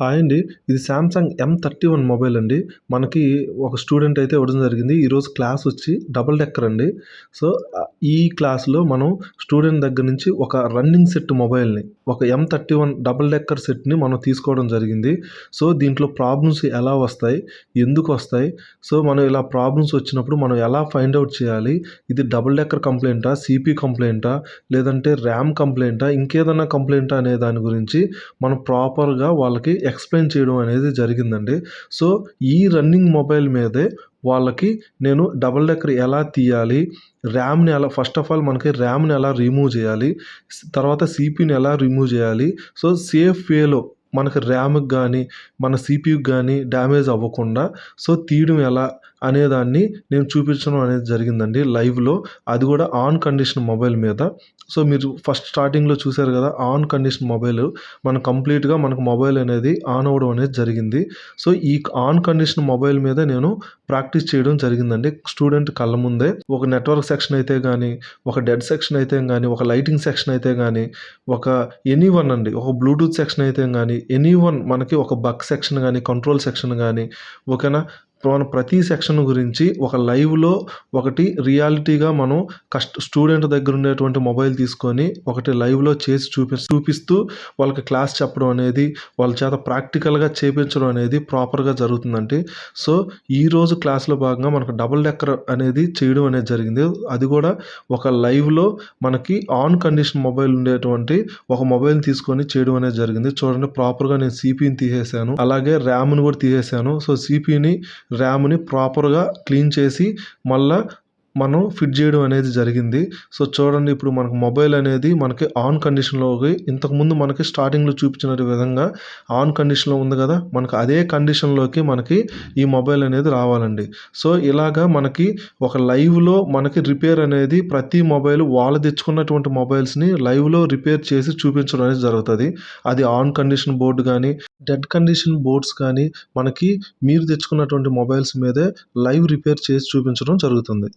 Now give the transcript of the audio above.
Hi అండి. ఇది Samsung M thirty one mobile అండి. మనకి ఒక స్టూడెంట్ అయితే ఇవ్వడం జరిగింది. ఈరోజు క్లాస్ వచ్చి డబల్ డెక్కర్ అండి. సో ఈ క్లాస్లో మనం స్టూడెంట్ దగ్గర నుంచి ఒక రన్నింగ్ సెట్ మొబైల్ని ఒక M thirty one double decker సెట్ని మనం తీసుకోవడం జరిగింది. సో దీంట్లో ప్రాబ్లమ్స్ ఎలా వస్తాయి? ఎందుకు వస్తాయి? సో మనం ఇలా ప్రాబ్లమ్స్ వచ్చినప్పుడు మనం ఎలా ఫైండ్ అవుట్ చేయాలి? ఇది డబుల్ డెక్కర్ కంప్లైంటా సిపి కంప్లైంటా లేదంటే ర్యామ్ కంప్లైంటా ఇంకేదన్నా కంప్లైంటా అనే దాని గురించి మనం ప్రాపర్గా వాళ్ళకి ఎక్స్ప్లెయిన్ చేయడం అనేది జరిగిందండి. సో ఈ రన్నింగ్ మొబైల్ మీదే వాళ్ళకి నేను డబల్ డెక్కర్ ఎలా తీయాలి ర్యామ్ని ఎలా ఫస్ట్ ఆఫ్ ఆల్ మనకి ర్యామ్ని ఎలా రిమూవ్ చేయాలి తర్వాత సిపిని ఎలా రిమూవ్ చేయాలి సో సేఫ్ వేలో మనకి ర్యామ్కి కానీ మన సిపియుకి కానీ డ్యామేజ్ అవ్వకుండా సో తీయడం ఎలా అనేదాన్ని నేను చూపించడం అనేది జరిగిందండి లైవ్లో. అది కూడా ఆన్ కండిషన్ మొబైల్ మీద. సో మీరు ఫస్ట్ స్టార్టింగ్లో చూశారు కదా ఆన్ కండిషన్ మొబైల్. మన కంప్లీట్గా మనకు మొబైల్ అనేది ఆన్ అవ్వడం అనేది జరిగింది. సో ఈ ఆన్ కండిషన్ మొబైల్ మీద నేను ప్రాక్టీస్ చేయడం జరిగిందండి. స్టూడెంట్ కళ్ళ ముందే ఒక నెట్వర్క్ సెక్షన్ అయితే కానీ ఒక డెడ్ సెక్షన్ అయితే కానీ ఒక లైటింగ్ సెక్షన్ అయితే కానీ ఒక ఎనీ వన్ అండి ఒక బ్లూటూత్ సెక్షన్ అయితే కానీ ఎనీ వన్ మనకి ఒక బక్ సెక్షన్ కానీ కంట్రోల్ సెక్షన్ కానీ ఓకేనా? మన ప్రతి సెక్షన్ గురించి ఒక లైవ్లో ఒకటి రియాలిటీగా మనం కష్ట స్టూడెంట్ దగ్గర ఉండేటువంటి మొబైల్ తీసుకొని ఒకటి లైవ్లో చేసి చూపి చూపిస్తూ వాళ్ళకి క్లాస్ చెప్పడం అనేది వాళ్ళ చేత ప్రాక్టికల్గా చేపించడం అనేది ప్రాపర్గా జరుగుతుందండి. సో ఈరోజు క్లాస్లో భాగంగా మనకు డబుల్ డెక్కర్ అనేది చేయడం అనేది జరిగింది. అది కూడా ఒక లైవ్లో మనకి ఆన్ కండిషన్ మొబైల్ ఉండేటువంటి ఒక మొబైల్ తీసుకొని చేయడం అనేది జరిగింది. చూడండి ప్రాపర్గా నేను సిపిని తీసేసాను అలాగే ర్యామ్ని కూడా తీసేసాను సో సిపిని ర్యామ్ని ప్రాపర్గా క్లీన్ చేసి మళ్ళా మనం ఫిట్ చేయడం అనేది జరిగింది. సో చూడండి ఇప్పుడు మనకు మొబైల్ అనేది మనకి ఆన్ కండిషన్లోకి ఇంతకుముందు మనకి స్టార్టింగ్లో చూపించిన విధంగా ఆన్ కండిషన్లో ఉంది కదా? మనకు అదే కండిషన్లోకి మనకి ఈ మొబైల్ అనేది రావాలండి. సో ఇలాగా మనకి ఒక లైవ్లో మనకి రిపేర్ అనేది ప్రతి మొబైల్ వాళ్ళు తెచ్చుకున్నటువంటి మొబైల్స్ని లైవ్లో రిపేర్ చేసి చూపించడం అనేది జరుగుతుంది. అది ఆన్ కండిషన్ బోర్డు కానీ డెడ్ కండిషన్ బోర్డ్స్ కానీ మనకి మీరు తెచ్చుకున్నటువంటి మొబైల్స్ మీదే లైవ్ రిపేర్ చేసి చూపించడం జరుగుతుంది.